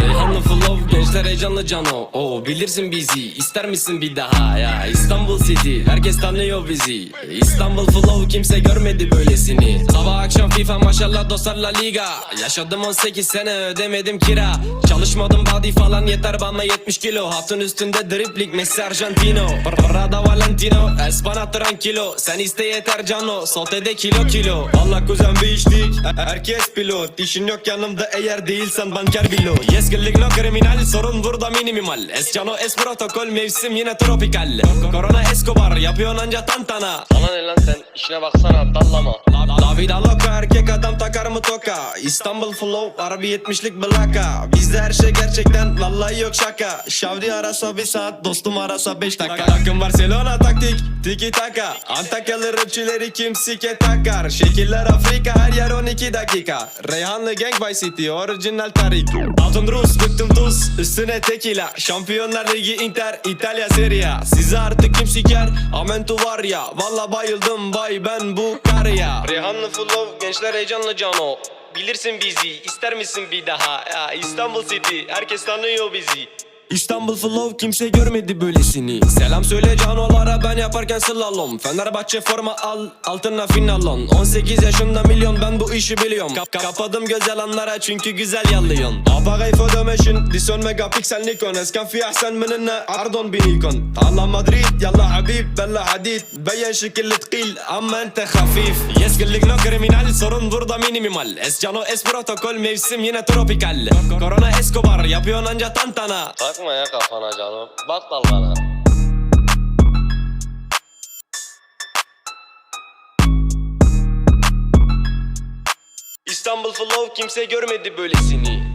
Reyhanlı flow gençler heyecanlı cano Oo bilirsin bizi ister misin bir daha? Ya İstanbul City herkes tanıyor bizi. İstanbul flow kimse görmedi böylesini. Sabah akşam FIFA maşallah dostlar La Liga. Yaşadım 18 sene ödemedim kira. Çalışmadım body falan yeter bana 70 kilo. Hatun üstünde dripling Messi Argentino Prada Valentino Espana tranquilo Sen iste yeter cano Sotede kilo kilo. Valla kuzen bir içtik Herkes pilot. İşin yok yanımda eğer değilsen banker bilo. Yes girlik no kriminal Sorun burada minimal. Es cano es protokol Mevsim yine tropikal. Corona Escobar Yapıyorsun anca tantana. Sana ne lan sen işine baksana dallama. La, la vida loca erkek adam takar mı toka? İstanbul flow harbi yetmişlik blaka. Bizde her şey gerçekten vallahi yok şaka. Şavdi arasa bir saat dostum arasa beş dakika. Takım Barcelona taktik tiki taka. Antakyalı rapçileri kim sike takar? Şekiller Afrika her yer 12 dakika. Reyhanlı Gang by City orijinal tarik Altın Rus bıktım tuz üstüne tekila. Şampiyonlar Ligi Inter İtalya Serie Size artık kim siker? Amentu var ya Valla bayıldım. Bay ben bu kar ya Reyhanlı flow gençler heyecanlı cano. Bilirsin bizi ister misin bir daha? Ya İstanbul City herkes tanıyor bizi. İstanbul Flow kimse görmedi böylesini. Selam söyle canolara ben yaparken slalom. Fenerbahçe forma al altına finalon 18 yaşında milyon ben bu işi biliyorum. Kap Kapadım göz yalanlara çünkü güzel yallıyorsun Appareil Photomation Dison megapiksel Nikon. Eskan fi ahsen minna ardon bir Nikon. Talla Madrid yalla habib bella hadid. Beyen şekilli tkil ama ente hafif. Yes gillik no kriminal sorun burada minimal. Es cano es protokol mevsim yine tropikal Corona Escobar yapıyorsun anca tantana. Takma ya kafana canım. Bak dalgana. İstanbul Flow kimse görmedi böylesini